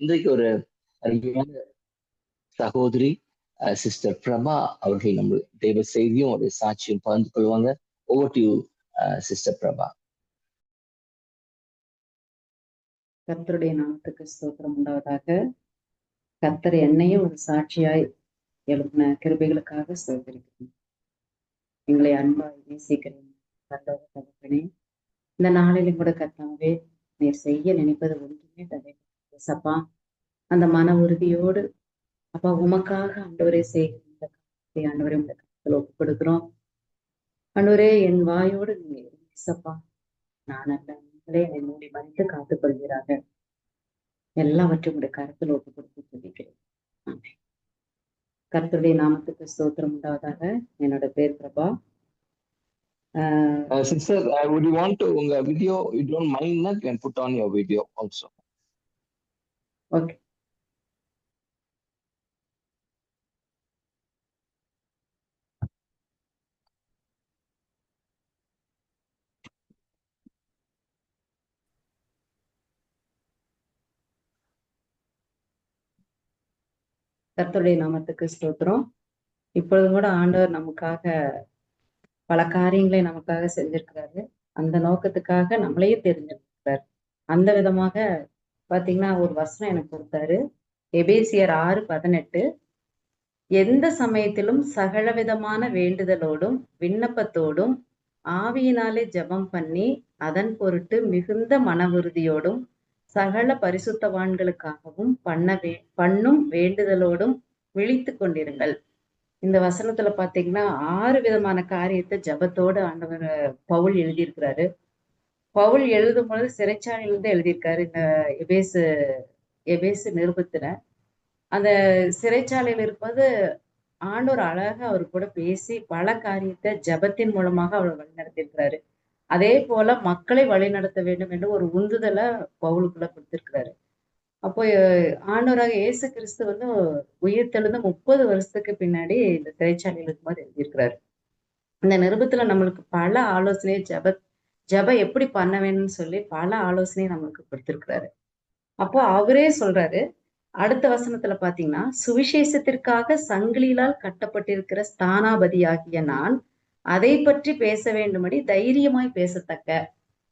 இன்றைக்கு ஒரு அருமையான சகோதரி சிஸ்டர் பிரபா அவர்கள் நம்ம தெய்வ செய்தியும் ஒரு சாட்சியும் பகிர்ந்து கொள்வாங்க. ஓவர் டு சிஸ்டர் பிரபா கத்தருடைய நாமத்துக்கு ஸ்தோத்திரம் உண்டாவதாக. கர்த்தர் என்னையும் ஒரு சாட்சியாய் எழுப்பின கிருபைகளுக்காக ஸ்தோத்திரிக்கிறேன். எங்களை அன்பாய் நேசிக்கிறேன் கர்த்தர் தகப்பனே. இந்த நாளிலும் கூட கத்தாவே நீர் செய்ய நினைப்பது ஒன்றுமே தடை சப்பா அந்த மன உறுதியோடு அப்பா உமக்காக ஆண்டவரே செய்கிற இந்த காரியத்தை ஆண்டவரே ஒப்பு கொடுக்குறோம் ஒப்புக் ஆண்டவரே என் வாயோடு நீங்க சப்பா. நான் அல்ல நீங்களே என்னை மூடி மறைத்து காத்துக் கொள்கிறார்கள் எல்லாவற்றையும் உடைய கருத்தில் ஒப்பு கொடுத்து சொல்லிக்கிறேன் கருத்துடைய நாமத்துக்கு ஸ்தோத்திரம் உண்டாவதாக. என்னோட பேர் Prabha. Ah sister uh, would you want to உங்க video you don't mind that? Put can put on your video also. Okay கர்த்தருடைய நாமத்துக்கு ஸ்தோத்திரம். இப்பொழுதும் கூட ஆண்டவர் நமக்காக பல காரியங்களை நமக்காக செஞ்சிருக்கிறாரு. அந்த நோக்கத்துக்காக நம்மளையும் தெரிஞ்சிருக்கிறார் அந்த விதமாக பாத்தீங்கன்னா ஒரு வசனம் எனக்கு கொடுத்தாரு. எபேசியர் ஆறு பதினெட்டு. எந்த சமயத்திலும் சகல விதமான வேண்டுதலோடும் விண்ணப்பத்தோடும் ஆவியினாலே ஜெபம் பண்ணி அதன் பொருட்டு மிகுந்த மன உறுதியோடும் சகல பரிசுத்தவான்களுக்காகவும் பண்ண வே பண்ணும் வேண்டுதலோடும் விழித்து கொண்டிருங்கள். இந்த வசனத்துல பாத்தீங்கன்னா ஆறு விதமான காரியத்தை ஜபத்தோடு ஆண்டவர் பவுல் எழுதியிருக்கிறாரு. பவுல் எழுதும் பொழுது சிறைச்சாலையிலிருந்து எழுதியிருக்காரு இந்த எபேசு எபேசு நிருபத்துல அந்த சிறைச்சாலையில் இருப்பது ஆண்டோர் அழகா அவர் கூட பேசி பல காரியத்தை ஜபத்தின் மூலமாக அவர் வழிநடத்தியிருக்கிறாரு அதே போல மக்களை வழிநடத்த வேண்டும் என்று ஒரு உந்துதலை பவுலுக்குள்ள கொடுத்திருக்கிறாரு. அப்போ ஆண்டோராக இயேசு கிறிஸ்து வந்து உயிர் தெழுந்து முப்பது வருஷத்துக்கு பின்னாடி இந்த சிறைச்சாலையில் இருக்கும்போது எழுதியிருக்கிறாரு. இந்த நிருபத்துல நம்மளுக்கு பல ஆலோசனை ஜபத் ஜப எப்படி பண்ண வேணும்னு சொல்லி பல ஆலோசனை நம்மளுக்கு கொடுத்திருக்கிறாரு. அப்போ அவரே சொல்றாரு அடுத்த வசனத்துல பாத்தீங்கன்னா சுவிசேஷத்திற்காக சங்கிலியால் கட்டப்பட்டிருக்கிற ஸ்தானாபதியாகிய நான் அதை பற்றி பேச வேண்டும்படி தைரியமாய் பேசத்தக்க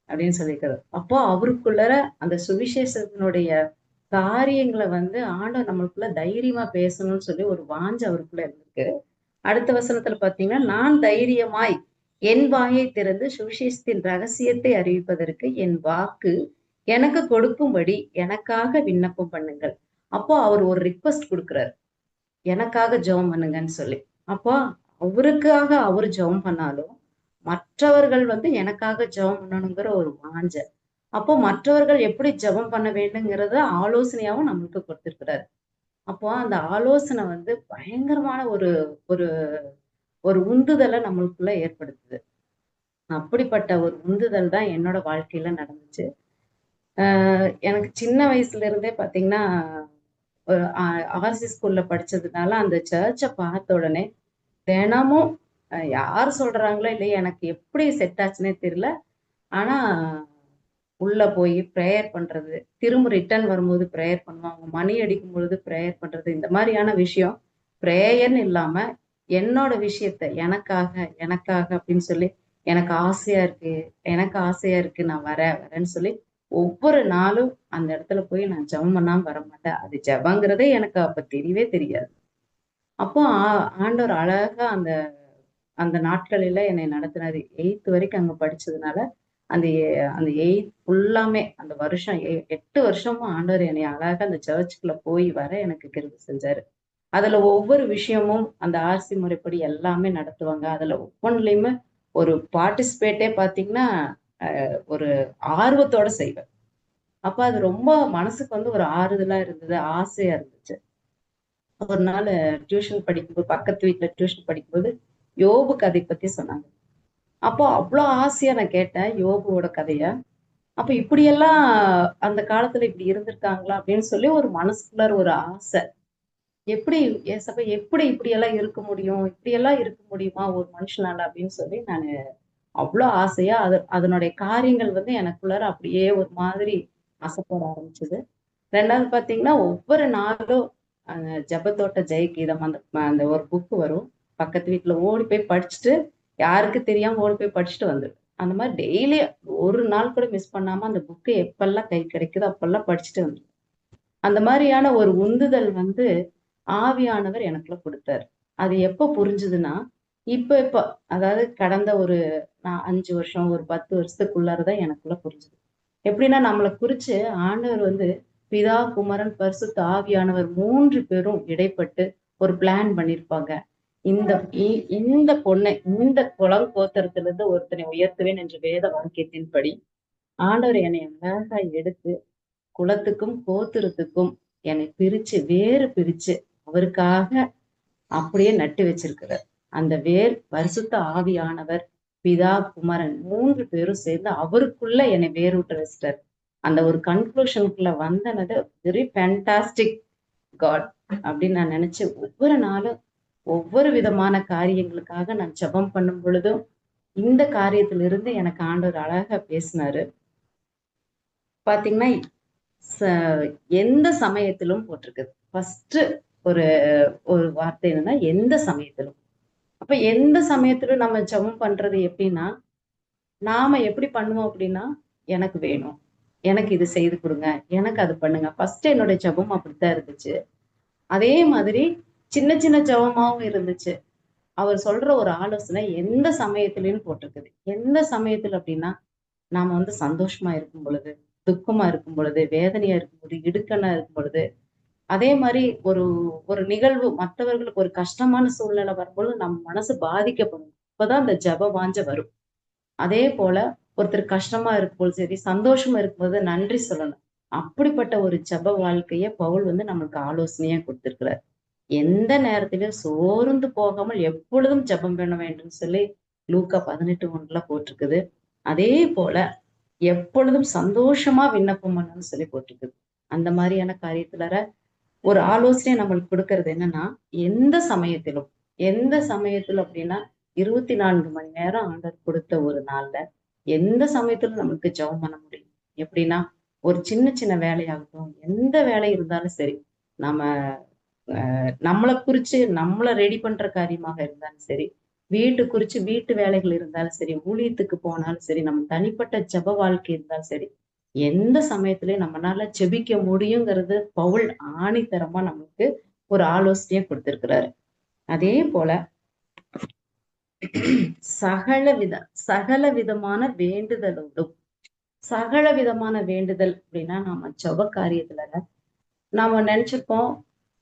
அப்படின்னு சொல்லியிருக்காரு. அப்போ அவருக்குள்ளர அந்த சுவிசேஷத்தினுடைய காரியங்களை வந்து ஆண்டவர் நம்மளுக்குள்ள தைரியமா பேசணும்னு சொல்லி ஒரு வாஞ்ச அவருக்குள்ள இருந்திருக்கு. அடுத்த வசனத்துல பாத்தீங்கன்னா நான் தைரியமாய் என் வாயை திறந்து சுவிசேஷத்தின் ரகசியத்தை அறிவிப்பதற்கு என் வாக்கு எனக்கு கொடுக்கும்படி எனக்காக விண்ணப்பம் பண்ணுங்கள். அப்போ அவர் ஒரு ரிக்வஸ்ட் கொடுக்குறாரு. எனக்காக ஜெபம் பண்ணுங்கன்னு சொல்லி. அப்போ அவருக்காக அவர் ஜெபம் பண்ணாலும் மற்றவர்கள் வந்து எனக்காக ஜெபம் பண்ணணுங்கிற ஒரு வாஞ்ச. அப்போ மற்றவர்கள் எப்படி ஜெபம் பண்ண வேண்டுங்கிறத ஆலோசனையாவும் நம்மளுக்கு கொடுத்திருக்கிறாரு. அப்போ அந்த ஆலோசனை வந்து பயங்கரமான ஒரு ஒரு ஒரு உந்துதலை நம்மளுக்குள்ள ஏற்படுத்துது. அப்படிப்பட்ட ஒரு உந்துதல் தான் என்னோட வாழ்க்கையில நடந்துச்சு. எனக்கு சின்ன வயசுல இருந்தே பாத்தீங்கன்னா ஒரு ஆர்சி ஸ்கூல்ல படிச்சதுனால அந்த சர்ச்சை பார்த்த உடனே தினமும் யார் சொல்றாங்களோ இல்லையா எனக்கு எப்படி செட் ஆச்சுன்னே தெரியல. ஆனா உள்ள போய் ப்ரேயர் பண்றது திரும்ப ரிட்டர்ன் வரும்போது ப்ரேயர் பண்ணுவாங்க மணி அடிக்கும் பொழுது ப்ரேயர் பண்றது இந்த மாதிரியான விஷயம் ப்ரேயர்னு இல்லாம என்னோட விஷயத்த எனக்காக எனக்காக அப்படின்னு சொல்லி எனக்கு ஆசையா இருக்கு எனக்கு ஆசையா இருக்கு நான் வரேன் வரேன்னு சொல்லி ஒவ்வொரு நாளும் அந்த இடத்துல போய் நான் ஜபம் பண்ணாம வர மாட்டேன். அது ஜபங்கிறதே எனக்கு அப்ப தெரியவே தெரியாது. அப்போ ஆண்டவர் அழகா அந்த அந்த நாட்களில என்னை நடத்தினாரு. எயித்து வரைக்கும் அங்க படிச்சதுனால அந்த அந்த எயித் ஃபுல்லாமே அந்த வருஷம் எட்டு வருஷமும் ஆண்டவர் என்னை அழகா அந்த சர்ச்சுக்குள்ள போய் வர எனக்கு கிருபி செஞ்சாரு. அதுல ஒவ்வொரு விஷயமும் அந்த ஆர்சி முறைப்படி எல்லாமே நடத்துவாங்க. அதுல ஒவ்வொன்றுலயுமே ஒரு பார்ட்டிசிபேட்டே பாத்தீங்கன்னா ஒரு ஆர்வத்தோட செய்வேன். அப்ப அது ரொம்ப மனசுக்கு வந்து ஒரு ஆறுதலா இருந்தது ஆசையா இருந்துச்சு. ஒரு நாள் டியூஷன் படிக்கும்போது பக்கத்து வீட்டுல டியூஷன் படிக்கும்போது யோபு கதை பத்தி சொன்னாங்க. அப்போ அவ்வளோ ஆசையா நான் கேட்டேன் யோபுவோட கதைய. அப்ப இப்படியெல்லாம் அந்த காலத்துல இப்படி இருந்திருக்காங்களா அப்படின்னு சொல்லி ஒரு மனசுக்குள்ளார ஒரு ஆசை. எப்படி ஏசப்ப எப்படி இப்படியெல்லாம் இருக்க முடியும்? இப்படியெல்லாம் இருக்க முடியுமா ஒரு மனுஷனால அப்படின்னு சொல்லி நான் அவ்வளோ ஆசையா அது அதனுடைய காரியங்கள் வந்து எனக்குள்ளார அப்படியே ஒரு மாதிரி ஆசைப்பட ஆரம்பிச்சது. ரெண்டாவது பாத்தீங்கன்னா ஒவ்வொரு நாளும் அந்த ஜபத்தோட்ட ஜெயகீதம் அந்த அந்த ஒரு புக்கு வரும். பக்கத்து வீட்டுல ஓடி போய் படிச்சுட்டு யாருக்கு தெரியாம ஓடி போய் படிச்சுட்டு வந்துடும் அந்த மாதிரி டெய்லி ஒரு நாள் கூட மிஸ் பண்ணாம அந்த புக்கு எப்பெல்லாம் கை கிடைக்குதோ அப்பெல்லாம் படிச்சுட்டு வந்துடும் அந்த மாதிரியான ஒரு உந்துதல் வந்து ஆவியானவர் எனக்குள்ள கொடுத்தாரு. அது எப்போ புரிஞ்சுதுன்னா இப்ப இப்ப அதாவது கடந்த ஒரு நான் அஞ்சு வருஷம் ஒரு பத்து வருஷத்துக்குள்ளாரதான் எனக்குள்ள புரிஞ்சுது. எப்படின்னா நம்மளை குறிச்சு ஆண்டவர் வந்து பிதா குமரன் பரிசுத்த ஆவியானவர் மூன்று பேரும் இடைப்பட்டு ஒரு பிளான் பண்ணிருப்பாங்க. இந்த இந்த பொண்ணை இந்த குளம் கோத்திரத்துல இருந்து ஒருத்தனை உயர்த்துவேன் என்று வேத வாக்கியத்தின்படி ஆண்டவர் என்னை அழகா எடுத்து குளத்துக்கும் கோத்திரத்துக்கும் என்னை பிரிச்சு வேறு பிரிச்சு அவருக்காக அப்படியே நட்டு வச்சிருக்கிறார். அந்த வேர் பரிசுத்த ஆவியானவர் பிதா குமரன் மூன்று பேரும் சேர்ந்து அவருக்குள்ள என்னை வேரூட்ட வச்சிட்டார். அந்த ஒரு கன்க்ளூஷனுக்குள்ள வந்தனது வெரி ஃபேண்டாஸ்டிக் காட் அப்படின்னு நான் நினைச்சு ஒவ்வொரு நாளும் ஒவ்வொரு விதமான காரியங்களுக்காக நான் ஜெபம் பண்ணும் பொழுதும் இந்த காரியத்திலிருந்து எனக்கு ஆண்டவர் அழகா பேசினாரு. பாத்தீங்கன்னா ச- எந்த சமயத்திலும் போட்டிருக்குது. ஃபர்ஸ்ட் ஒரு ஒரு வார்த்தை என்னன்னா எந்த சமயத்திலும். அப்ப எந்த சமயத்திலும் நம்ம ஜெபம் பண்றது எப்படின்னா நாம எப்படி பண்ணுவோம் அப்படின்னா எனக்கு வேணும். எனக்கு இது செய்து கொடுங்க. எனக்கு அது பண்ணுங்க. ஃபர்ஸ்ட் என்னுடைய ஜெபம் அப்படித்தான் இருந்துச்சு. அதே மாதிரி சின்ன சின்ன ஜெபமாவும் இருந்துச்சு. அவர் சொல்ற ஒரு ஆலோசனை எந்த சமயத்திலயும் போட்டிருக்குது. எந்த சமயத்துல அப்படின்னா நாம வந்து சந்தோஷமா இருக்கும் பொழுது துக்கமா இருக்கும் பொழுது வேதனையா இருக்கும் பொழுது இடுக்கனா இருக்கும் பொழுது அதே மாதிரி ஒரு ஒரு நிகழ்வு மற்றவர்களுக்கு ஒரு கஷ்டமான சூழ்நிலை வரும்போது நம்ம மனசு பாதிக்கப்படும். அப்பதான் அந்த ஜப வாஞ்ச வரும். அதே போல ஒருத்தர் கஷ்டமா இருக்கும்போது சரி சந்தோஷமா இருக்கும்போது நன்றி சொல்லணும். அப்படிப்பட்ட ஒரு ஜப வாழ்க்கைய பவுல் வந்து நம்மளுக்கு ஆலோசனையா கொடுத்திருக்கிறார். எந்த நேரத்திலும் சோர்ந்து போகாமல் எப்பொழுதும் ஜெபம் பண்ண வேண்டும் சொல்லி லூக்கா பதினெட்டு ஒன்றுல போட்டிருக்குது. அதே போல எப்பொழுதும் சந்தோஷமா விண்ணப்பம் பண்ணணும்னு சொல்லி போட்டிருக்குது. அந்த மாதிரியான காரியத்துல ஒரு ஆலோசனை நம்மளுக்கு கொடுக்கறது என்னன்னா எந்த சமயத்திலும் எந்த சமயத்துல அப்படின்னா இருபத்தி நான்கு மணி நேரம் ஆண்டர் கொடுத்த ஒரு நாள்ல எந்த சமயத்திலும் நம்மளுக்கு ஜெபம் பண்ண முடியும். எப்படின்னா ஒரு சின்ன சின்ன வேலையாகட்டும் எந்த வேலை இருந்தாலும் சரி நம்ம அஹ், நம்மளை குறிச்சு நம்மளை ரெடி பண்ற காரியமாக இருந்தாலும் சரி வீட்டு குறிச்சு வீட்டு வேலைகள் இருந்தாலும் சரி ஊழியத்துக்கு போனாலும் சரி நம்ம தனிப்பட்ட ஜெப வாழ்க்கை இருந்தாலும் சரி எந்த சமயத்திலயும் நம்மளால ஜெபிக்க முடியுங்கிறது பவுல் ஆணித்தரமா நமக்கு ஒரு ஆலோசனையை கொடுத்திருக்கிறாரு. அதே போல சகல வித சகல விதமான வேண்டுதலோடும் சகல விதமான வேண்டுதல் அப்படின்னா நம்ம ஜெப காரியத்துல நாம நினைச்சிருப்போம்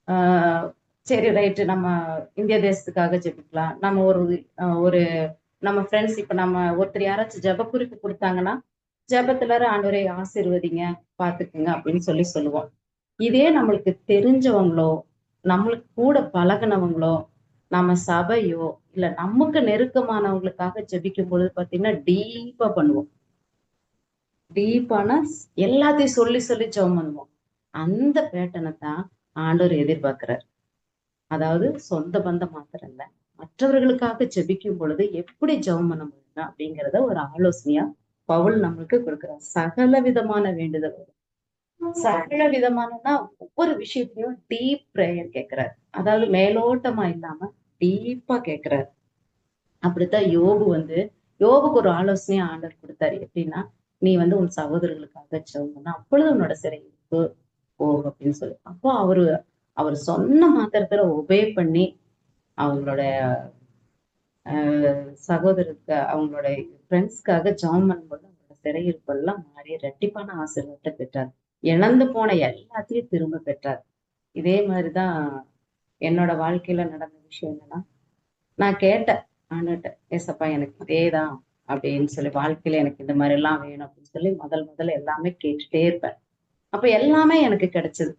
ஆஹ் சரி ரைட்டு நம்ம இந்திய தேசத்துக்காக ஜெபிக்கலாம். நம்ம ஒரு ஒரு நம்ம ஃப்ரெண்ட்ஸ் இப்ப நம்ம ஒருத்தர் யாராச்சும் ஜெப குறிப்பு கொடுத்தாங்கன்னா ஜபத்துல ஆண்டவரை ஆசிர்வதிங்க பாத்துக்குங்க அப்படின்னு சொல்லி சொல்லுவோம். இதே நம்மளுக்கு தெரிஞ்சவங்களோ நம்மளுக்கு கூட பழகுனவங்களோ நம்ம சபையோ இல்ல நமக்கு நெருக்கமானவங்களுக்காக ஜெபிக்கும் பொழுது பாத்தீங்கன்னா டீப்பா பண்ணுவோம். டீப்பான எல்லாத்தையும் சொல்லி சொல்லி ஜெபம் பண்ணுவோம். அந்த பேட்டனை தான் ஆண்டவர் எதிர்பார்க்கிறார். அதாவது சொந்த பந்தம் மாத்திரம் இல்ல மற்றவர்களுக்காக ஜெபிக்கும் பொழுது எப்படி ஜெபம் பண்ண முடியும் அப்படிங்கிறத ஒரு ஆலோசனையா பவுல் நம்மளுக்கு கொடுக்கிறார். சகல விதமான வேண்டுதல் சகல விதமானனா ஒவ்வொரு விஷயத்தையும் டீப் ப்ரேயர் கேட்கிறார். அதாவது மேலோட்டமா இல்லாம டீப்பா கேட்கிறார். அப்படித்தான் யோபு வந்து யோபுக்கு ஒரு ஆலோசனையை ஆண்டர் கொடுத்தாரு. எப்படின்னா நீ வந்து உன் சகோதரர்களுக்காக ஜெபம் அப்பொழுது உன்னோட சிறைக்கு போ அப்படின்னு சொல்லி. அப்போ அவரு அவர் சொன்ன மாத்திரத்துல ஒபே பண்ணி அவங்களோட சகோதரருக்கு அவங்களோட ஃப்ரெண்ட்ஸ்க்காக ஜாம் பண்ணும்போது அவங்களோட சிறையிருப்பெல்லாம் மாறி ரெட்டிப்பான ஆசீர்வாதத்தை பெற்றார். இழந்து போன எல்லாத்தையும் திரும்ப பெற்றார். இதே மாதிரிதான் என்னோட வாழ்க்கையில நடந்த விஷயம் என்னன்னா நான் கேட்டேன் ஆண்டுகிட்ட ஏசப்பா எனக்கு இதேதான் அப்படின்னு சொல்லி வாழ்க்கையில எனக்கு இந்த மாதிரி எல்லாம் வேணும் அப்படின்னு சொல்லி முதல் முதல்ல எல்லாமே கேட்டுட்டே இருப்பேன். அப்ப எல்லாமே எனக்கு கிடைச்சது.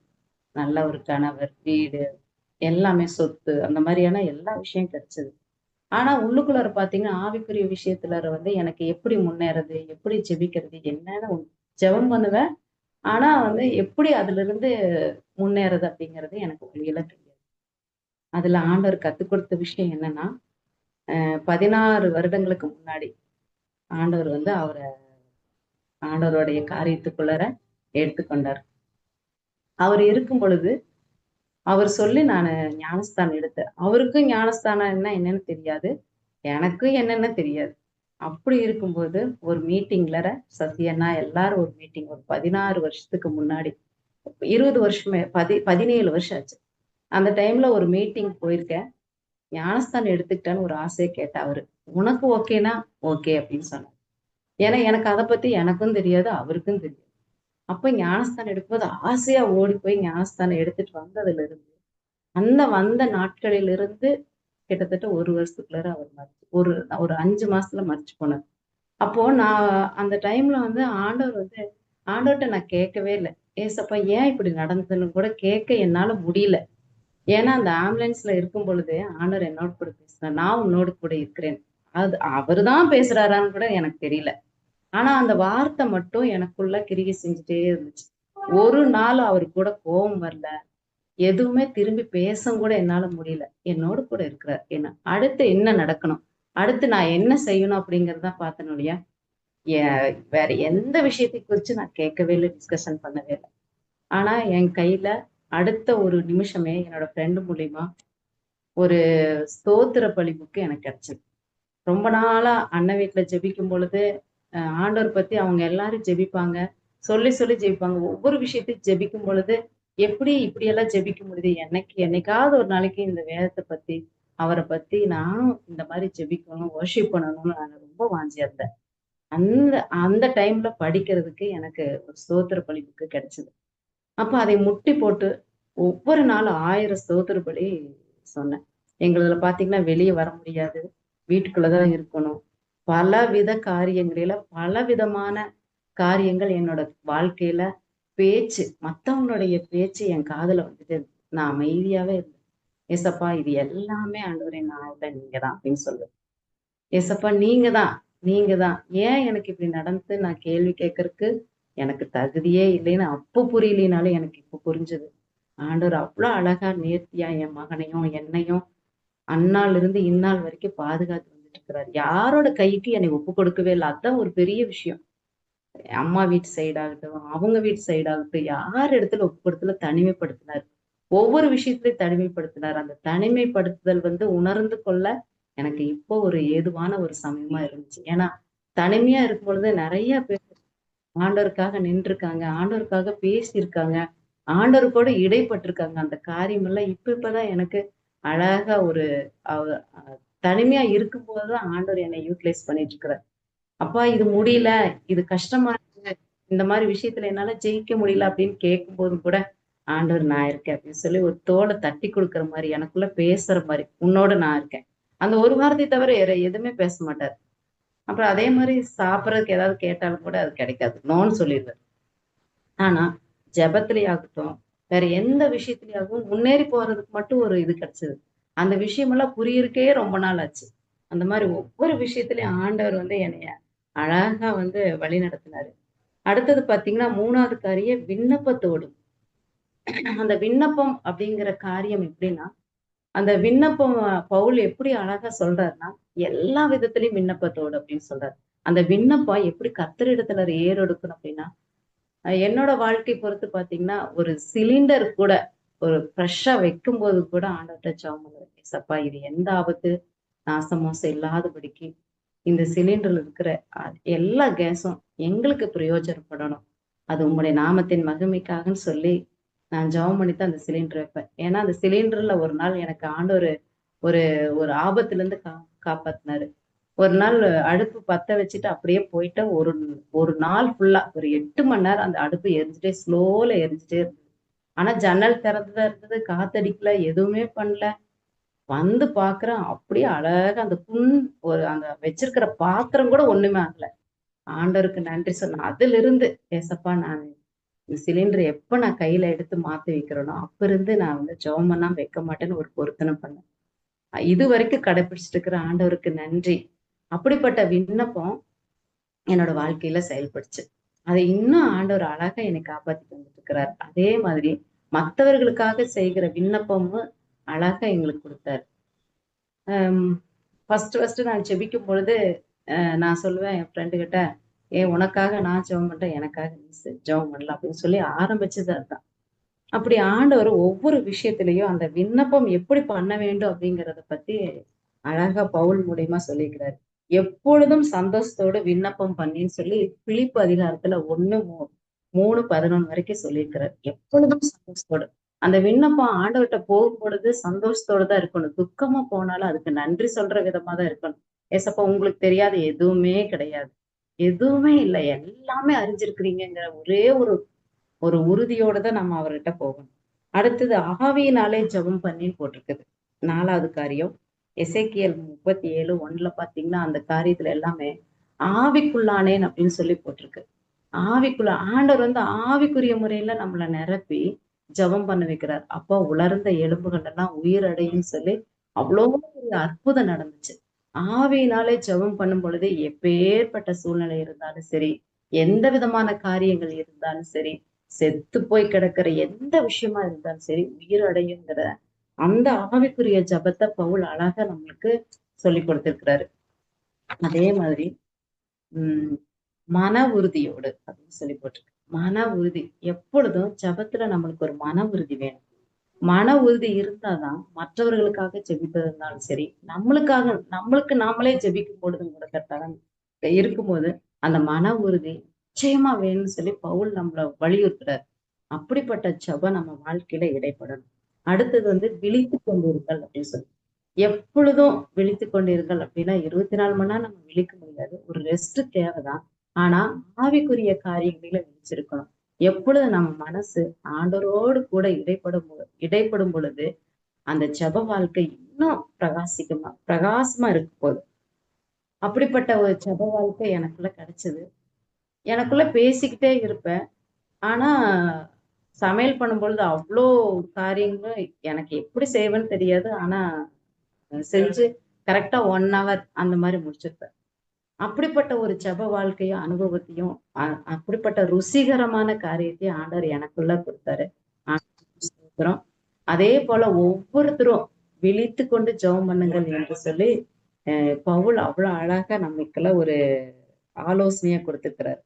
நல்ல ஒரு கணவர் வீடு எல்லாமே சொத்து அந்த மாதிரியான எல்லா விஷயம் கிடைச்சது. ஆனா உள்ளுக்குள்ளார பாத்தீங்கன்னா ஆவிக்குரிய விஷயத்துல வந்து எனக்கு எப்படி முன்னேறது எப்படி ஜெபிக்கிறது என்னன்னு ஜெபம் பண்ணுவேன். ஆனா வந்து எப்படி அதுல இருந்து முன்னேறது அப்படிங்கிறது எனக்கு வழியில தெரியாது. அதுல ஆண்டவர் கத்துக் கொடுத்த விஷயம் என்னன்னா பதினாறு வருடங்களுக்கு முன்னாடி ஆண்டவர் வந்து அவரை ஆண்டவருடைய காரியத்துக்குள்ளர எடுத்துக்கொண்டார். அவர் இருக்கும் பொழுது அவர் சொல்லி நான் ஞானஸ்தானம் எடுத்தேன். அவருக்கும் ஞானஸ்தானம் என்ன என்னன்னு தெரியாது. எனக்கும் என்னென்ன தெரியாது. அப்படி இருக்கும்போது ஒரு மீட்டிங்ல சசி எல்லாரும் ஒரு மீட்டிங் ஒரு பதினாறு வருஷத்துக்கு முன்னாடி இருபது வருஷமே பதி பதினேழு வருஷம் ஆச்சு. அந்த டைம்ல ஒரு மீட்டிங் போயிருக்கேன். ஞானஸ்தானம் எடுத்துக்கிட்டேன்னு ஒரு ஆசையை கேட்டா அவரு. உனக்கு ஓகேனா ஓகே அப்படின்னு சொன்னார். ஏன்னா எனக்கு அதை பத்தி எனக்கும் தெரியாது அவருக்கும் தெரியாது. அப்ப ஞானஸ்தானம் எடுக்கும்போது ஆசையா ஓடி போய் ஞானஸ்தானம் எடுத்துட்டு வந்ததுல இருந்து அந்த வந்த நாட்களிலிருந்து கிட்டத்தட்ட ஒரு வருஷத்துக்குள்ளார அவர் மறிச்சு ஒரு ஒரு அஞ்சு மாசத்துல மறிச்சு போனார். அப்போ நான் அந்த டைம்ல வந்து ஆண்டவர் வந்து ஆண்டவர்கிட்ட நான் கேட்கவே இல்லை. ஏசப்பா ஏன் இப்படி நடந்ததுன்னு கூட கேட்க என்னால முடியல. ஏன்னா அந்த ஆம்புலன்ஸ்ல இருக்கும் பொழுது ஆண்டவர் என்னோட கூட பேசுறார் நான் உன்னோடு கூட இருக்கிறேன். அது அவருதான் பேசுறாரான்னு கூட எனக்கு தெரியல. ஆனா அந்த வார்த்தை மட்டும் எனக்குள்ள கிரிகை செஞ்சுட்டே இருந்துச்சு. ஒரு நாள் அவர் கூட கோபம் வரல. எதுவுமே திரும்பி பேச கூட என்னால முடியல. என்னோட கூட இருக்கிறார். என்ன அடுத்து என்ன நடக்கணும்? அடுத்து நான் என்ன செய்யணும் அப்படிங்கறத பார்த்தனுடைய இல்லையா? வேற எந்த விஷயத்தை குறிச்சு நான் கேட்கவே இல்லை டிஸ்கஷன் பண்ணவே இல்லை. ஆனா என் கையில அடுத்த ஒரு நிமிஷமே என்னோட ஃப்ரெண்டு மூலியமா ஒரு ஸ்தோத்திர பழி புக்கு எனக்கு கிடைச்சது. ரொம்ப நாளா அண்ணன் வீட்டுல ஜெபிக்கும் பொழுது ஆண்டவர் பத்தி அவங்க எல்லாரும் ஜெபிப்பாங்க. சொல்லி சொல்லி ஜெபிப்பாங்க. ஒவ்வொரு விஷயத்தையும் ஜெபிக்கும் பொழுது எப்படி இப்படி எல்லாம் ஜெபிக்க முடியுது? என்னைக்கு என்னைக்காவது ஒரு நாளைக்கு இந்த வேதத்தை பத்தி அவரை பத்தி நான் இந்த மாதிரி ஜெபிக்கணும் ஒர்ஷிப் பண்ணணும்னு நான் ரொம்ப வாஞ்சியா இருந்தேன். அந்த அந்த டைம்ல படிக்கிறதுக்கு எனக்கு ஒரு ஸ்தோத்திர பலி புக்கு கிடைச்சது. அப்ப அதை முட்டி போட்டு ஒவ்வொரு நாளும் ஆயிரம் ஸ்தோத்திர பலி சொன்னேன். எங்களதுல பாத்தீங்கன்னா வெளியே வர முடியாது. வீட்டுக்குள்ளதான் இருக்கணும். பல வித காரியங்களில பல விதமான காரியங்கள் என்னோட வாழ்க்கையில பேச்சு மத்தவங்களுடைய பேச்சு என் காதுல வந்துட்டு நான் அமைதியாவே இருந்தேன். ஏசப்பா இது எல்லாமே ஆண்டவரே நான் இல்லை நீங்க தான் அப்படின்னு சொல்லுவேன். ஏசப்பா நீங்க தான் நீங்க தான் ஏன் எனக்கு இப்படி நடந்து நான் கேள்வி கேட்கறதுக்கு எனக்கு தகுதியே இல்லைன்னு அப்போ புரியலினாலும் எனக்கு இப்போ புரிஞ்சது. ஆண்டவர் அவ்வளோ அழகா நேர்த்தியா என் மகனையும் என்னையும் அந்நாள் இருந்து இந்நாள் வரைக்கும் பாதுகாத்து இருக்கிறார் யாரோட கைக்கு என்னை ஒப்பு கொடுக்கவே இல்லை. அதுதான் ஒரு பெரிய விஷயம். அம்மா வீட்டு சைடாகட்டும் அவங்க வீட்டு சைடாகட்டும் யார் இடத்துல ஒப்பு கொடுத்துல தனிமைப்படுத்தினார்? ஒவ்வொரு விஷயத்திலையும் தனிமைப்படுத்தினார். அந்த தனிமைப்படுத்துதல் வந்து உணர்ந்து கொள்ள எனக்கு இப்போ ஒரு ஏதுவான ஒரு சமயமா இருந்துச்சு. ஏன்னா தனிமையா இருக்கும் பொழுது நிறைய பேர் ஆண்டவருக்காக நின்றுருக்காங்க ஆண்டவருக்காக பேசியிருக்காங்க ஆண்டவர் கூட இடைப்பட்டிருக்காங்க. அந்த காரியம் எல்லாம் இப்ப இப்பதான் எனக்கு அழகா ஒரு தனிமையா இருக்கும்போது தான் ஆண்டவர் என்னை யூட்டிலைஸ் பண்ணிட்டு இருக்கிறார் அப்பா இது முடியல இது கஷ்டமா இருக்கு. இந்த மாதிரி விஷயத்துல என்னால ஜெயிக்க முடியல அப்படின்னு கேட்கும் போதும் கூட ஆண்டவர் நான் இருக்கேன் அப்படின்னு சொல்லி ஒரு தோலை தட்டி கொடுக்குற மாதிரி எனக்குள்ள பேசுற மாதிரி உன்னோட நான் இருக்கேன். அந்த ஒரு வாரத்தை தவிர வேற எதுவுமே பேச மாட்டார். அப்புறம் அதே மாதிரி சாப்பிட்றதுக்கு ஏதாவது கேட்டாலும் கூட அது கிடைக்காது. நோன்னு சொல்லிடுவார் ஆனா ஜபத்திலேயாகட்டும் வேற எந்த விஷயத்துலயாகவும் முன்னேறி போறதுக்கு மட்டும் ஒரு இது கிடைச்சது. அந்த விஷயமெல்லாம் புரியறக்கே ரொம்ப நாள் ஆச்சு. அந்த மாதிரி ஒவ்வொரு விஷயத்திலயும் ஆண்டவர் வந்து என்னைய அழகா வந்து வழி நடத்தினாரு. அடுத்தது பாத்தீங்கன்னா மூணாவது காரியம் விண்ணப்பத்தோடு. அந்த விண்ணப்பம் அப்படிங்கிற காரியம் எப்படின்னா அந்த விண்ணப்பம் பவுல் எப்படி அழகா சொல்றாருன்னா எல்லா விதத்திலயும் விண்ணப்பத்தோடு அப்படின்னு சொல்றாரு. அந்த விண்ணப்பம் எப்படி கத்தரிடத்துல ஏறெடுக்கணும் அப்படின்னா என்னோட வாழ்க்கை பொறுத்து பாத்தீங்கன்னா ஒரு சிலிண்டர் கூட ஒரு ஃப்ரெஷ்ஷா வைக்கும் போது கூட ஆண்டவர்கிட்ட ஜாம் பண்ணுவேன். சப்பா இது எந்த ஆபத்து? நாசமோசம் இல்லாதபடிக்கு இந்த சிலிண்டர்ல இருக்கிற எல்லா கேஸும் எங்களுக்கு பிரயோஜனப்படணும். அது உங்களுடைய நாமத்தின் மகிமைக்காகன்னு சொல்லி நான் ஜெபம் பண்ணி தான் அந்த சிலிண்டர் வைப்பேன். ஏன்னா அந்த சிலிண்டர்ல ஒரு நாள் எனக்கு ஆண்டவர் ஒரு ஒரு ஆபத்துல இருந்து கா காப்பாத்தினாரு. ஒரு நாள் அடுப்பு பத்த வச்சுட்டு அப்படியே போயிட்டு ஒரு ஒரு நாள் ஃபுல்லா ஒரு எட்டு மணி நேரம் அந்த அடுப்பு எரிஞ்சுட்டே ஸ்லோல எரிஞ்சுட்டே இருந்தது. ஆனா ஜன்னல் திறந்துதான் இருந்தது காத்தடிக்கல எதுவுமே பண்ணல. வந்து பாக்குறேன் அப்படியே அழகா அந்த புண் ஒரு அந்த வச்சிருக்கிற பாத்திரம் கூட ஒண்ணுமே ஆகல. ஆண்டவருக்கு நன்றி சொன்னேன் அதுல இருந்து ஏசப்பா நான் இந்த சிலிண்டர் எப்ப நான் கையில எடுத்து மாத்தி வைக்கிறேனோ அப்ப இருந்து நான் வந்து ஜோமெல்லாம் வைக்க மாட்டேன்னு ஒரு பொருத்தனை பண்ணேன். இது வரைக்கும் கடைபிடிச்சிட்டு இருக்கிற ஆண்டவருக்கு நன்றி. அப்படிப்பட்ட விண்ணப்பம் என்னோட வாழ்க்கையில செயல்படுச்சு. அதை இன்னும் ஆண்டவர் அழகா என்னை காப்பாத்தி வந்துட்டு இருக்கிறார் அதே மாதிரி மற்றவர்களுக்காக செய்கிற விண்ணப்பமும் அழகா எங்களுக்கு கொடுத்தாரு. ஃபர்ஸ்ட் ஃபர்ஸ்ட் நான் செபிக்கும் பொழுது நான் சொல்லுவேன் என் ஃப்ரெண்டு கிட்ட ஏ உனக்காக நான் ஜெபம் பண்றேன் எனக்காக நீ ஜெபம் பண்ணலாம் அப்படின்னு சொல்லி ஆரம்பிச்சது அதுதான். அப்படி ஆண்டவர் ஒவ்வொரு விஷயத்திலையும் அந்த விண்ணப்பம் எப்படி பண்ண வேண்டும் அப்படிங்கிறத பத்தி அழகா பவுல் மூலியமா சொல்லிக்கிறாரு. எப்பொழுதும் சந்தோஷத்தோடு விண்ணப்பம் பண்ணின்னு சொல்லி பிழிப்பு அதிகாரத்துல ஒண்ணு மூ- மூணு பதினொன்னு வரைக்கும் சொல்லியிருக்கிறார். எப்பொழுதும் சந்தோஷத்தோடு. அந்த விண்ணப்பம் ஆண்டவர்கிட்ட போகும் பொழுது சந்தோஷத்தோடு தான் இருக்கணும். துக்கமா போனாலும் அதுக்கு நன்றி சொல்ற விதமா தான் இருக்கணும். ஏசப்பா உங்களுக்கு தெரியாது எதுவுமே கிடையாது. எதுவுமே இல்லை. எல்லாமே அறிஞ்சிருக்கிறீங்கிற ஒரே ஒரு ஒரு உறுதியோட தான் நம்ம அவர்கிட்ட போகணும். அடுத்தது ஆவியினாலே ஜெபம் பண்ணின்னு போட்டிருக்குது. நாலாவது காரியம் எசேக்கியல் முப்பத்தி ஏழு ஒண்ணுல பாத்தீங்கன்னா அந்த காரியத்துல எல்லாமே ஆவிக்குள்ளானேன் அப்படின்னு சொல்லி போட்டிருக்கு. ஆவிக்குள்ள ஆண்டவர் வந்து ஆவிக்குரிய முறையில நம்மள நிரப்பி ஜெபம் பண்ண வைக்கிறார். அப்போ உலர்ந்த எலும்புகள் எல்லாம் உயிரடையும் சொல்லி அவ்வளோ ஒரு அற்புதம் நடந்துச்சு. ஆவியினாலே ஜெபம் பண்ணும் பொழுது எப்பேற்பட்ட சூழ்நிலை இருந்தாலும் சரி எந்த விதமான காரியங்கள் இருந்தாலும் சரி செத்து போய் கிடக்கிற எந்த விஷயமா இருந்தாலும் சரி உயிர் அடையுங்கிற அந்த ஆவிக்குரிய ஜபத்தை பவுல் அழகா நம்மளுக்கு சொல்லி கொடுத்திருக்கிறாரு. அதே மாதிரி உம் மன உறுதியோடு அப்படின்னு சொல்லி போட்டிருக்கு. மன உறுதி. எப்பொழுதும் ஜபத்துல நம்மளுக்கு ஒரு மன உறுதி வேணும். மன உறுதி இருந்தாதான் மற்றவர்களுக்காக ஜெபிப்பது இருந்தாலும் சரி நம்மளுக்காக நம்மளுக்கு நாமளே ஜெபிக்கும் பொழுதும் கூட கரெக்டாக இருக்கும்போது அந்த மன உறுதி நிச்சயமா வேணும்னு சொல்லி பவுல் நம்மள வலியுறுத்துறாரு. அப்படிப்பட்ட ஜபம் நம்ம வாழ்க்கையில இடைப்படணும். அடுத்தது வந்து விழித்து கொண்டிருங்கள் அப்படின்னு சொல்லி. எப்பொழுதும் விழித்து கொண்டிருங்கள் அப்படின்னா இருபத்தி நாலு மணி நேரம் நம்ம விழிக்க முடியாது. ஒரு ரெஸ்ட் தேவைதான். ஆனா ஆவிக்குரிய காரியங்களில விழிச்சிருக்கணும். எப்பொழுது நம்ம மனசு ஆண்டரோடு கூட இடைப்படும் இடைப்படும் பொழுது அந்த ஜப வாழ்க்கை இன்னும் பிரகாசிக்கமா பிரகாசமா இருக்க போகுது அப்படிப்பட்ட ஒரு ஜப வாழ்க்கை எனக்குள்ள கிடைச்சது. எனக்குள்ள பேசிக்கிட்டே இருப்பேன். ஆனா சமையல் பண்ணும்பொழுது அவ்வளோ காரியங்களும் எனக்கு எப்படி செய்வேன்னு தெரியாது. ஆனா செஞ்சு கரெக்டா ஒன் ஹவர் அந்த மாதிரி முடிச்சிருப்பேன். அப்படிப்பட்ட ஒரு ஜப வாழ்க்கையும் அனுபவத்தையும் அப்படிப்பட்ட ருசிகரமான காரியத்தையும் ஆண்டவர் எனக்குள்ள கொடுத்தாரு. அதே போல ஒவ்வொருத்தரும் விழித்து கொண்டு ஜெபம் பண்ணுங்கள் என்று சொல்லி அஹ் பவுல் அவ்வளவு அழகா நமக்குள்ள ஒரு ஆலோசனையா கொடுத்துக்கிறாரு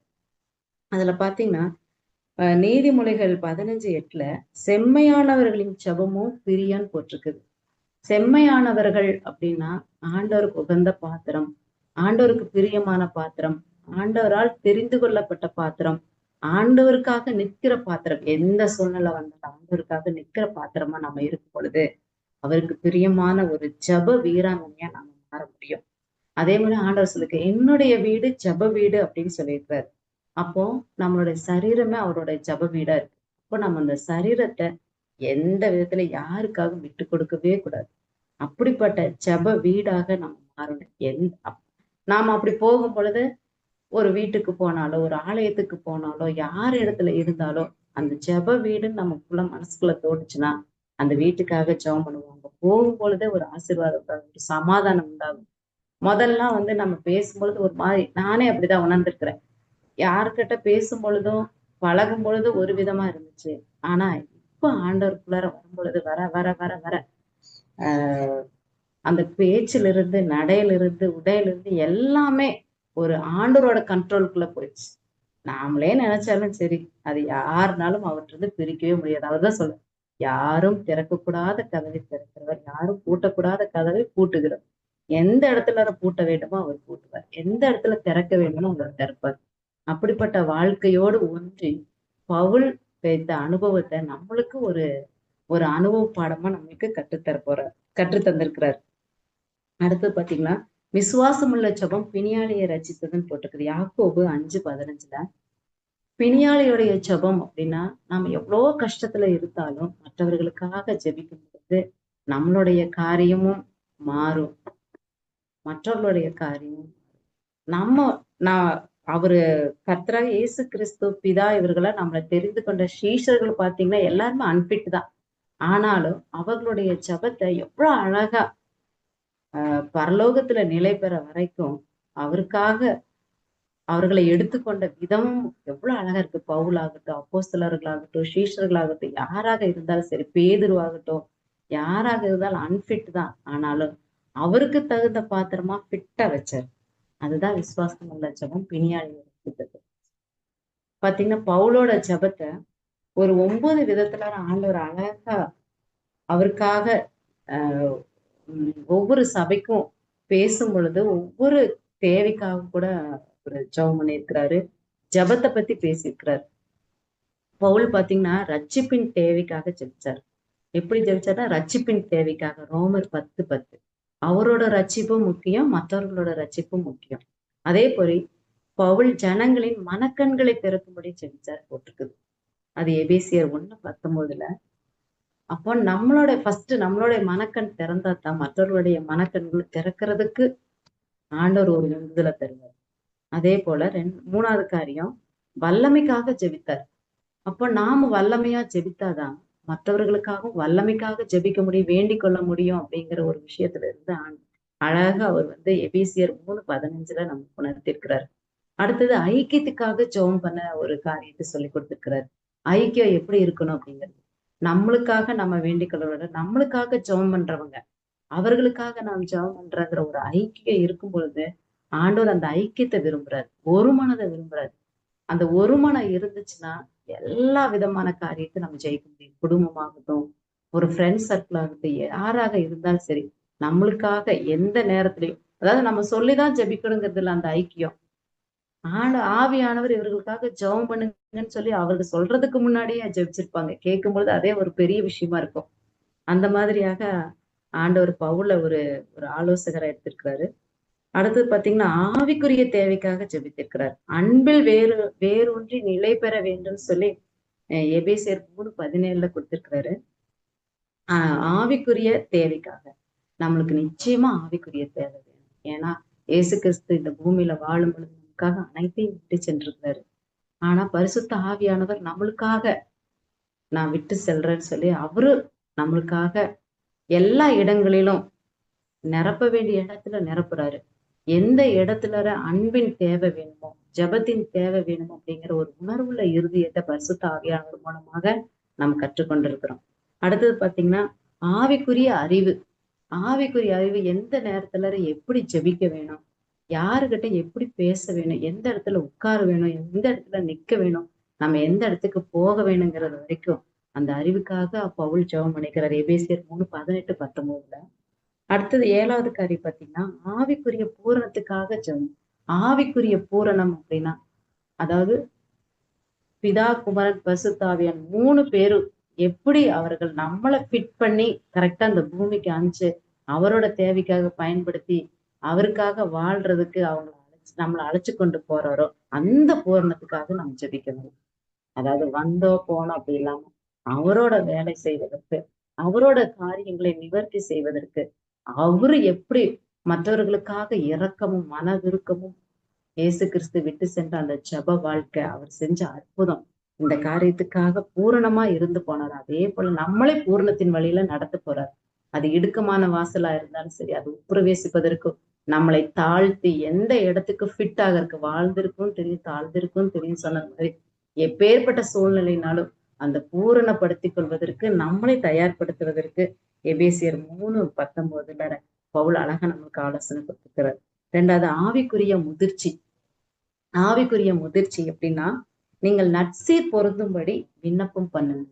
அதுல பாத்தீங்கன்னா நீதிமொழிகள் பதினஞ்சு எட்டுல செம்மையானவர்களின் ஜெபமும் பிரியான்னு போட்டிருக்குது செம்மையானவர்கள் அப்படின்னா ஆண்டவருக்கு உகந்த பாத்திரம் ஆண்டவருக்கு பிரியமான பாத்திரம் ஆண்டவரால் தெரிந்து கொள்ளப்பட்ட பாத்திரம் ஆண்டவருக்காக நிற்கிற பாத்திரம். எந்த சூழ்நிலை வந்தாலும் ஆண்டவருக்காக நிற்கிற பாத்திரமா நம்ம இருக்கும் பொழுது அவருக்கு பிரியமான ஒரு ஜப வீராங்கனையா நாம மாற முடியும். அதே மாதிரி ஆண்டவர் சொல்லுக்கு என்னுடைய வீடு ஜப வீடு அப்படின்னு சொல்லியிருக்கிறார். அப்போ நம்மளுடைய சரீரமே அவருடைய ஜப வீடா இருக்கு. அப்போ நம்ம அந்த சரீரத்தை எந்த விதத்துல யாருக்காகவும் விட்டு கொடுக்கவே கூடாது. அப்படிப்பட்ட ஜப வீடாக நம்ம மாறணும். எந் அப்- நாம அப்படி போகும் பொழுது ஒரு வீட்டுக்கு போனாலோ ஒரு ஆலயத்துக்கு போனாலோ யார் இடத்துல இருந்தாலோ அந்த ஜெப வீடுன்னு நமக்குள்ள மனசுக்குள்ள தோணுச்சுன்னா அந்த வீட்டுக்காக ஜெபம் பண்ணுவாங்க போகும் பொழுதே ஒரு ஆசீர்வாதம் ஒரு சமாதானம் உண்டாகும். முதல்ல வந்து நம்ம பேசும்பொழுது ஒரு மாதிரி நானே அப்படிதான் உணர்ந்திருக்கிறேன். யார்கிட்ட பேசும் பொழுதும் பழகும் பொழுது ஒரு விதமா இருந்துச்சு. ஆனா இப்ப ஆண்டவருக்குள்ளார வரும் பொழுது வர வர வர வர ஆஹ் அந்த பேச்சிலிருந்து நடையிலிருந்து உடையிலிருந்து எல்லாமே ஒரு ஆண்டவரோட கண்ட்ரோலுக்குள்ள போயிடுச்சு. நாமளே நினைச்சாலும் சரி அது யாருனாலும் அவற்றிருந்து பிரிக்கவே முடியாது. அவர்தான் சொல்ல யாரும் திறக்கக்கூடாத கதவை திறக்கிறவர் யாரும் பூட்டக்கூடாத கதவை பூட்டுகிறவர். எந்த இடத்துல அதை பூட்ட வேண்டுமோ அவர் பூட்டுவார். எந்த இடத்துல திறக்க வேண்டுமோ அவர் திறப்பார். அப்படிப்பட்ட வாழ்க்கையோடு ஒன்றி பவுல் வைத்த அனுபவத்தை நம்மளுக்கு ஒரு ஒரு அனுபவ பாடமா நம்மளுக்கு கற்றுத்தர போற கற்று தந்திருக்கிறார். அடுத்து பாத்தீங்களா? விசுவாசமுள்ள ஜெபம் பிணியாளியை ரச்சித்ததுன்னு போட்டிருக்குது. யாக்கோபு அஞ்சு பதினஞ்சுல பிணியாளியுடைய ஜெபம் அப்படின்னா நம்ம எவ்வளோ கஷ்டத்துல இருந்தாலும் மற்றவர்களுக்காக ஜெபிக்கும் பொழுது நம்மளுடைய காரியமும் மாறும். மற்றவர்களுடைய காரியமும் நம்ம நான் அவரு கத்ரா இயேசு கிறிஸ்து பிதா இவர்களை நம்மளை தெரிந்து கொண்ட சீஷர்கள் பாத்தீங்கன்னா எல்லாருமே அன்பிட் தான். ஆனாலும் அவர்களுடைய ஜபத்தை எவ்வளவு அழகா பரலோகத்துல நிலை பெற வரைக்கும் அவருக்காக அவர்களை எடுத்துக்கொண்ட விதமும் எவ்வளவு அழகா இருக்கு. பவுலாகட்டும் அப்போஸ்தலர்களாகட்டும் சீஷர்களாகட்டும் யாராக இருந்தாலும் சரி பேதுருவாகட்டும் யாராக இருந்தாலும் அன்ஃபிட் தான். ஆனாலும் அவருக்கு தகுந்த பாத்திரமா ஃபிட்டா வச்சார். அதுதான் விசுவாசம் உள்ள ஜபம் பிணியாளி பாத்தீங்கன்னா பவுலோட ஜபத்தை ஒரு ஒன்பது விதத்துல ஆண்டவர் அழகா அவருக்காக ஆஹ் ஒவ்வொரு சபைக்கும் பேசும் பொழுது ஒவ்வொரு தேவைக்காக கூட ஒரு ஜெபம் பண்ணியிருக்கிறாரு. ஜெபத்தை பத்தி பேசியிருக்கிறாரு. பவுல் பாத்தீங்கன்னா ரட்சிப்பின் தேவைக்காக ஜெபிச்சார். எப்படி ஜெபிச்சார்னா ரட்சிப்பின் தேவைக்காக ரோமர் பத்து பத்து. அவரோட ரட்சிப்பும் முக்கியம் மற்றவர்களோட ரட்சிப்பும் முக்கியம். அதே போல பவுல் ஜனங்களின் மனக்கண்களை திறக்கும்படி ஜெபிச்சார் போட்டிருக்குது. அது எபேசியர் ஒண்ணு பத்தொன்பதுல அப்போ நம்மளோட ஃபர்ஸ்ட் நம்மளுடைய மனக்கண் திறந்தா தான் மற்றவர்களுடைய மனக்கண்கள் திறக்கிறதுக்கு ஆண்டவர் ஒரு உந்துதலை தருவார். அதே போல ரெண்டு மூணாவது காரியம் வல்லமைக்காக ஜெபித்தார். அப்போ நாம வல்லமையா ஜெபித்தாதான் மற்றவர்களுக்காகவும் வல்லமைக்காக ஜெபிக்க முடியும் வேண்டிக் கொள்ள முடியும் அப்படிங்கிற ஒரு விஷயத்துல இருந்து அழகாக அழகா அவர் வந்து எபிசியர் மூணு பதினஞ்சுல நமக்கு உணர்த்திருக்கிறார். அடுத்தது ஐக்கியத்துக்காக ஜெபம் பண்ண ஒரு காரியத்தை சொல்லி கொடுத்திருக்கிறார். ஐக்கியம் எப்படி இருக்கணும் அப்படிங்கிறது. நம்மளுக்காக நம்ம வேண்டிக் கொள்வத நம்மளுக்காக ஜெபம் பண்றவங்க அவர்களுக்காக நாம் ஜெபம் பண்றங்கிற ஒரு ஐக்கியம் இருக்கும் பொழுது ஆண்டவர் அந்த ஐக்கியத்தை விரும்புறாரு. ஒரு மனதை விரும்புறாரு. அந்த ஒரு மனம் இருந்துச்சுன்னா எல்லா விதமான காரியத்தை நம்ம ஜெயிக்க முடியும். குடும்பமாகட்டும் ஒரு ஃப்ரெண்ட் சர்க்கிள் ஆகட்டும் யாராக இருந்தாலும் சரி நம்மளுக்காக எந்த நேரத்திலையும் அதாவது நம்ம சொல்லிதான் ஜபிக்கணுங்கிறது இல்லை அந்த ஐக்கியம். ஆண்டு ஆவியானவர் இவர்களுக்காக ஜெபம் பண்ணுங்கன்னு சொல்லி அவர்கள் சொல்றதுக்கு முன்னாடியே ஜெபிச்சிருப்பாங்க. கேட்கும் பொழுது அதே ஒரு பெரிய விஷயமா இருக்கும். அந்த மாதிரியாக ஆண்டவர் பவுல ஒரு ஒரு ஆலோசகரை எடுத்திருக்கிறாரு. அடுத்தது பாத்தீங்கன்னா ஆவிக்குரிய தேவைக்காக ஜெபித்திருக்கிறார். அன்பில் வேறு வேரூன்றி நிலை பெற வேண்டும் சொல்லி எபேசியர் மூணு பதினேழுல கொடுத்திருக்கிறாரு. ஆஹ் ஆவிக்குரிய தேவைக்காக. நம்மளுக்கு நிச்சயமா ஆவிக்குரிய தேவை வேணும். ஏன்னா இயேசு கிறிஸ்து இந்த பூமியில வாழும் பொழுது நமக்காக அனைத்தையும் விட்டு சென்றிருக்கிறாரு. ஆனா பரிசுத்த ஆவியானவர் நம்மளுக்காக நான் விட்டு செல்றேன்னு சொல்லி அவரு நம்மளுக்காக எல்லா இடங்களிலும் நிரப்ப வேண்டிய இடத்துல நிரப்புறாரு. எந்த இடத்துல அன்பின் தேவை வேணுமோ ஜபத்தின் தேவை வேணுமோ அப்படிங்கிற ஒரு உணர்வுல இறுதியத்தை பரிசுத்த ஆவியானவர் மூலமாக நம்ம கற்றுக்கொண்டிருக்கிறோம். அடுத்தது பாத்தீங்கன்னா ஆவிக்குரிய அறிவு. ஆவிக்குரிய அறிவு எந்த நேரத்துல எப்படி ஜெபிக்க வேணும்? யாருக்கிட்ட எப்படி பேச வேணும்? எந்த இடத்துல உட்கார வேணும்? எந்த இடத்துல நிக்க வேணும்? நம்ம எந்த இடத்துக்கு போக வேணுங்கிறது வரைக்கும் அந்த அறிவுக்காக பவுல் ஜெபம் பண்ணிக்கிறார். எபேசியர் மூணு பதினெட்டு பத்தொன்பதுல. அடுத்தது ஏழாவது காரியம் பார்த்தீங்கன்னா ஆவிக்குரிய பூரணத்துக்காக ஜெபம். ஆவிக்குரிய பூரணம் அப்படின்னா அதாவது பிதா குமரன் பசுத்தாவியன் மூணு பேரும் எப்படி அவர்கள் நம்மளை ஃபிட் பண்ணி கரெக்டா அந்த பூமிக்கு அனுப்பிச்சு அவரோட தேவைக்காக பயன்படுத்தி அவருக்காக வாழ்றதுக்கு அவங்க அழைச்சு நம்மளை அழைச்சு கொண்டு போறாரோ அந்த பூரணத்துக்காக நம்ம ஜெபிக்கணும். அதாவது வந்தோ போனோம் அப்படி இல்லாம அவரோட வேலை செய்வதற்கு அவரோட காரியங்களை நிவர்த்தி செய்வதற்கு அவரு எப்படி மற்றவர்களுக்காக இரக்கமும் மன விருக்கமும் இயேசு கிறிஸ்து விட்டு சென்ற அந்த ஜப வாழ்க்கை அவர் செஞ்ச அற்புதம் இந்த காரியத்துக்காக பூரணமா இருந்து போனார். அதே போல நம்மளே பூரணத்தின் வழியில நடத்த போறார். அது இடுக்கமான வாசலா இருந்தாலும் சரி அது உட்பிரவேசிப்பதற்கும் நம்மளை தாழ்த்தி எந்த இடத்துக்கு ஃபிட் ஆகிறதுக்கு வாழ்ந்திருக்கும் தெரியும் தாழ்ந்திருக்கும் தெரியும் சொன்ன மாதிரி எப்பேற்பட்ட சூழ்நிலைனாலும் அந்த பூரணப்படுத்திக் கொள்வதற்கு நம்மளை தயார்படுத்துவதற்கு எபேசியர் மூணு பத்தொன்பதுல பவுல் அழகா நம்மளுக்கு ஆலோசனை கொடுத்துக்கிறார் ரெண்டாவது ஆவிக்குரிய முதிர்ச்சி. ஆவிக்குரிய முதிர்ச்சி எப்படின்னா நீங்கள் நட்சீர் பொருந்தும்படி விண்ணப்பம் பண்ணுங்க.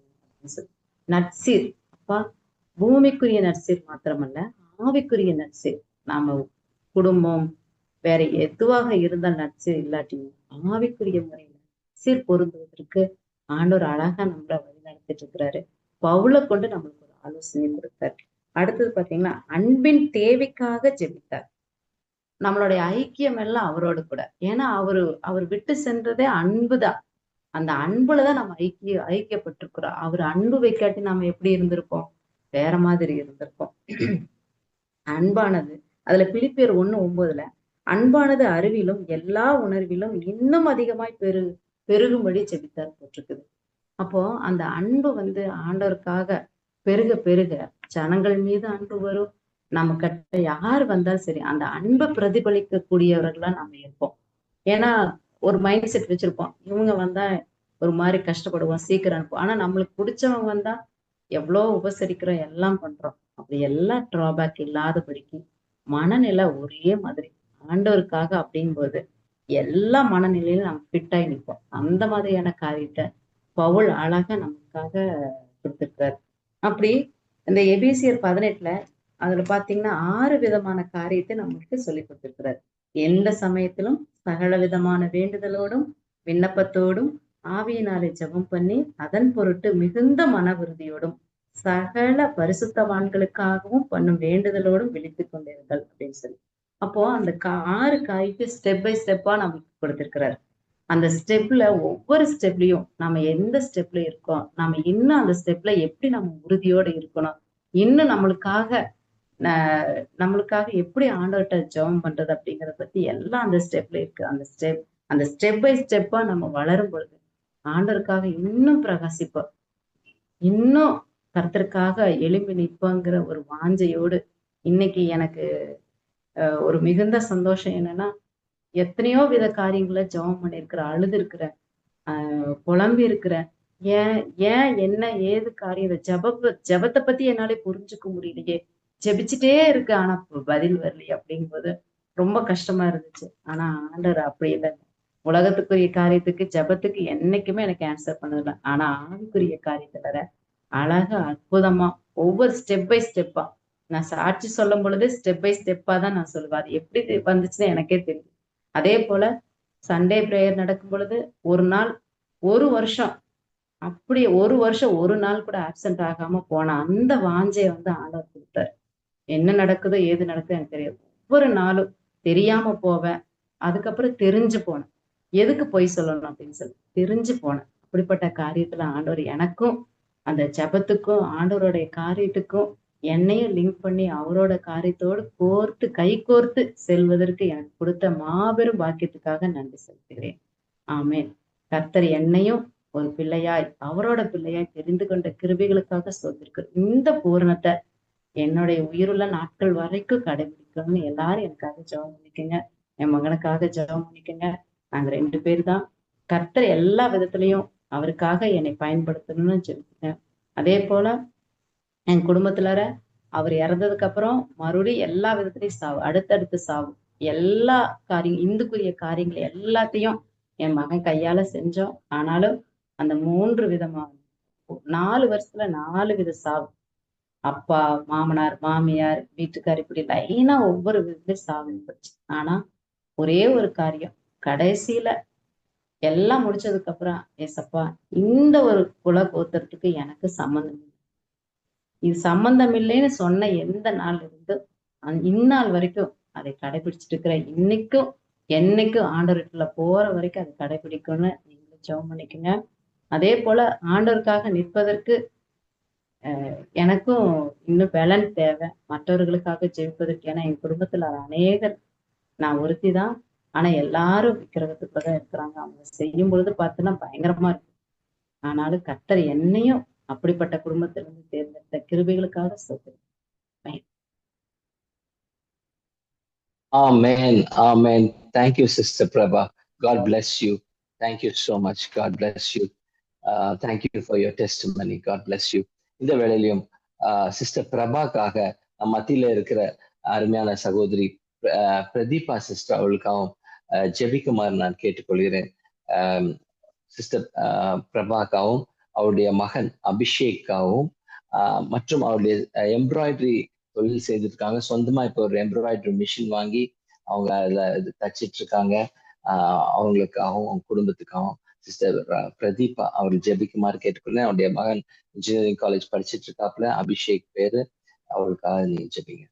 நட்சீர் அப்பா பூமிக்குரிய நட்சீர் மாத்திரமல்ல ஆவிக்குரிய நட்சீர் நாம குடும்பம் வேற எதுவாக இருந்தால் நட்சீர் இல்லாட்டியும் ஆவிக்குரிய முறையில சீர் பொருந்துவதற்கு ஆண்டவர் அழகா நம்மள வழி நடத்திட்டு இருக்கிறாரு. பவுல கொண்டு நம்மளுக்கு ஆலோசனை கொடுத்தார். அடுத்தது பாத்தீங்கன்னா அன்பின் தேவைக்காக ஜெபித்தார். நம்மளுடைய ஐக்கியம் எல்லாம் அவரோடு கூட. ஏன்னா அவரு அவர் விட்டு சென்றதே அன்புதான் அந்த அன்புலதான் நம்ம ஐக்கிய ஐக்கியப்பட்டிருக்கிறோம். அவர் அன்பு வைக்காட்டி நாம எப்படி இருந்திருப்போம்? வேற மாதிரி இருந்திருப்போம். அன்பானது அதுல பிலிப்பியர் ஒண்ணு ஒன்பதுல அன்பானது அறிவிலும் எல்லா உணர்விலும் இன்னும் அதிகமாய் பெரு பெருகும்படி ஜெபித்தார் போட்டிருக்குது. அப்போ அந்த அன்பு வந்து ஆண்டவருக்காக பெருக பெருக ஜனங்கள் மீது அன்பு வரும். நம்ம கிட்ட யார் வந்தாலும் சரி அந்த அன்பை பிரதிபலிக்க கூடியவர்களா நம்ம இருப்போம். ஏன்னா ஒரு மைண்ட் செட் வச்சிருப்போம். இவங்க வந்தா ஒரு மாதிரி கஷ்டப்படுவோம் சீக்கிரம் அனுப்புவோம். ஆனா நம்மளுக்கு பிடிச்சவங்க வந்தா எவ்வளோ உபசரிக்கிறோம் எல்லாம் பண்றோம். அப்படி எல்லாம் டிராபேக் இல்லாதபடிக்கு மனநிலை ஒரே மாதிரி. ஆண்டவருக்காக அப்படிங்கும்போது எல்லா மனநிலையிலும் நம்ம ஃபிட் நிற்போம் அந்த மாதிரியான காரியத்தை பவுல் அழகா நமக்காக கொடுத்துருக்காரு. அப்படி இந்த எபிசியர் பதினெட்டுல அதுல பாத்தீங்கன்னா ஆறு விதமான காரியத்தை நம்மளுக்கு சொல்லி கொடுத்திருக்கிறார். எந்த சமயத்திலும் சகல விதமான வேண்டுதலோடும் விண்ணப்பத்தோடும் ஆவியினாலே ஜெபம் பண்ணி அதன் பொருட்டு மிகுந்த மன உறுதியோடும் சகல பரிசுத்தவான்களுக்காகவும் பண்ணும் வேண்டுதலோடும் விழித்துக் கொண்டிருங்கள் அப்படின்னு சொல்லி. அப்போ அந்த கா ஆறு காய்க்கு ஸ்டெப் பை ஸ்டெப்பா நமக்கு கொடுத்திருக்கிறார். அந்த ஸ்டெப்ல ஒவ்வொரு ஸ்டெப்லயும் நம்ம எந்த ஸ்டெப்ல இருக்கோம் நம்ம இன்னும் அந்த ஸ்டெப்ல எப்படி நம்ம உறுதியோட இருக்கணும் இன்னும் நம்மளுக்காக நம்மளுக்காக எப்படி ஆண்டவர்கிட்ட ஜெபம் பண்றது அப்படிங்கறத பத்தி எல்லாம் அந்த ஸ்டெப்ல இருக்கு. அந்த ஸ்டெப் அந்த ஸ்டெப் பை ஸ்டெப்பா நம்ம வளரும் பொழுது ஆண்டவருக்காக இன்னும் பிரகாசிப்போம். இன்னும் கர்த்தருக்காக எழும்பி நிற்போங்கிற ஒரு வாஞ்சையோடு இன்னைக்கு எனக்கு ஒரு மிகுந்த சந்தோஷம் என்னன்னா எத்தனையோ வித காரியங்களை ஜெபம் பண்ணிருக்கிற அழுது இருக்கிற ஆஹ் குழம்பி இருக்கிறேன் ஏன் ஏன் என்ன ஏது காரியம்? இந்த ஜப ஜபத்தை பத்தி என்னாலே புரிஞ்சுக்க முடியலையே. ஜெபிச்சுட்டே இருக்கு ஆனா பதில் வரலையே அப்படிங்கும்போது ரொம்ப கஷ்டமா இருந்துச்சு. ஆனா ஆண்டர் அப்படி இல்லை. உலகத்துக்குரிய காரியத்துக்கு ஜபத்துக்கு என்னைக்குமே எனக்கு ஆன்சர் பண்ணதில்ல. ஆனா ஆவிக்குரிய காரியத்துல அழகா அற்புதமா ஒவ்வொரு ஸ்டெப் பை ஸ்டெப்பா நான் சாட்சி சொல்லும் பொழுது ஸ்டெப் பை ஸ்டெப்பா தான் நான் சொல்லுவேன். அது எப்படி வந்துச்சுன்னு எனக்கே தெரியும். அதே போல சண்டே பிரேயர் நடக்கும் பொழுது ஒரு நாள் ஒரு வருஷம் அப்படி ஒரு வருஷம் ஒரு நாள் கூட ஆப்சென்ட் ஆகாம போன அந்த வாஞ்சையை வந்து ஆண்டவர் கொடுத்தாரு. என்ன நடக்குதோ ஏது நடக்குதோ எனக்கு தெரியாது. ஒவ்வொரு நாளும் தெரியாம போவேன் அதுக்கப்புறம் தெரிஞ்சு போனேன். எதுக்கு பொய் சொல்லணும் அப்படின்னு சொல்லி தெரிஞ்சு போனேன். அப்படிப்பட்ட காரியத்துல ஆண்டவர் எனக்கும் அந்த ஜெபத்துக்கும் ஆண்டவருடைய காரியத்துக்கும் என்னையும் லிங்க் பண்ணி அவரோட காரியத்தோடு கோர்த்து கை கோர்த்து செல்வதற்கு எனக்கு கொடுத்த மாபெரும் பாக்கியத்துக்காக நன்றி செலுத்துகிறேன். ஆமே கர்த்தர் என்னையும் ஒரு பிள்ளையாய் அவரோட பிள்ளையாய் தெரிந்து கொண்ட கிருபிகளுக்காக சொல்லிருக்கு இந்த பூரணத்தை என்னுடைய உயிருள்ள நாட்கள் வரைக்கும் கடைபிடிக்கணும்னு எல்லாரும் எனக்காக ஜெபம் பண்ணிக்கோங்க. என் மகனுக்காக ஜெபம் பண்ணிக்கோங்க. நாங்க ரெண்டு பேர் தான் கர்த்தர் எல்லா விதத்திலையும் அவருக்காக என்னை பயன்படுத்தணும்னு ஜெபிக்கிறேன். அதே போல என் குடும்பத்துலற அவர் இறந்ததுக்கு அப்புறம் மறுபடியும் எல்லா விதத்துலையும் சாவு அடுத்தடுத்து சாவு. எல்லா காரியம் இந்துக்குரிய காரியங்கள் எல்லாத்தையும் என் மகன் கையால செஞ்சோம். ஆனாலும் அந்த மூன்று விதமா நாலு வருஷத்துல நாலு வித சாவு. அப்பா மாமனார் மாமியார் வீட்டுக்கார் இப்படி லைனா ஒவ்வொரு விதத்துலயும் சாவு போச்சு ஆனா ஒரே ஒரு காரியம் கடைசியில எல்லாம் முடிச்சதுக்கு அப்புறம் ஏசப்பா இந்த ஒரு குல கோத்திரத்துக்கு எனக்கு சம்மந்தம் இல்லை இது சம்பந்தம் இல்லைன்னு சொன்ன எந்த நாள் இருந்து இந்நாள் வரைக்கும் அதை கடைபிடிச்சிட்டு இருக்கிற இன்னைக்கும் என்னைக்கும் ஆண்டவர்கிட்ட போற வரைக்கும் அதை கடைபிடிக்கும்னு நீங்க ஜெபம் பண்ணிக்கோங்க. அதே போல ஆண்டவருக்காக நிற்பதற்கு அஹ், எனக்கும் இன்னும் பலன் தேவை. மற்றவர்களுக்காக ஜெயிப்பதற்கு ஏன்னா என் குடும்பத்துல அநேகர். நான் ஒருத்தி தான் ஆனா எல்லாரும் விக்கிரகத்துக்குள்ளதான் இருக்கிறாங்க. அவங்க செய்யும் பொழுது பார்த்தோன்னா பயங்கரமா இருக்கு. ஆனாலும் கத்தர் என்னையும் அப்படிப்பட்ட குடும்பத்திலிருந்து தேர்ந்தெடுத்த கிருபைகளுக்காக சொல்றேன் ஆமேன் Amen. Thank sister Prabha God bless you you. Thank you so much. God bless you. Uh, thank you for your testimony. God bless இந்த வேளையிலும் uh, சிஸ்டர் பிரபாக்காக மத்தியில இருக்கிற அருமையான சகோதரி uh, பிரதீபா சிஸ்டர் அவளுக்காகவும் uh, ஜெபிக்குமாறு நான் கேட்டுக்கொள்கிறேன் um, சிஸ்டர் பிரபாக்காவும் அவருடைய மகன் அபிஷேக்காவும் மற்றும் அவருடைய எம்ப்ராய்டரி தொழில் செய்திருக்காங்க. சொந்தமா இப்போ ஒரு எம்ப்ராய்டரி மிஷின் வாங்கி அவங்க அதுல இது தச்சிட்டு இருக்காங்க அவங்களுக்காகவும் அவங்க குடும்பத்துக்காகவும். சிஸ்டர் பிரதீபா அவர் ஜெபிக்குமாறு கேட்டுக்கொள்ள. அவருடைய மகன் இன்ஜினியரிங் காலேஜ் படிச்சிட்டு இருக்காப்புல அபிஷேக் பேரு. அவருக்காக நீங்க ஜெபிங்க.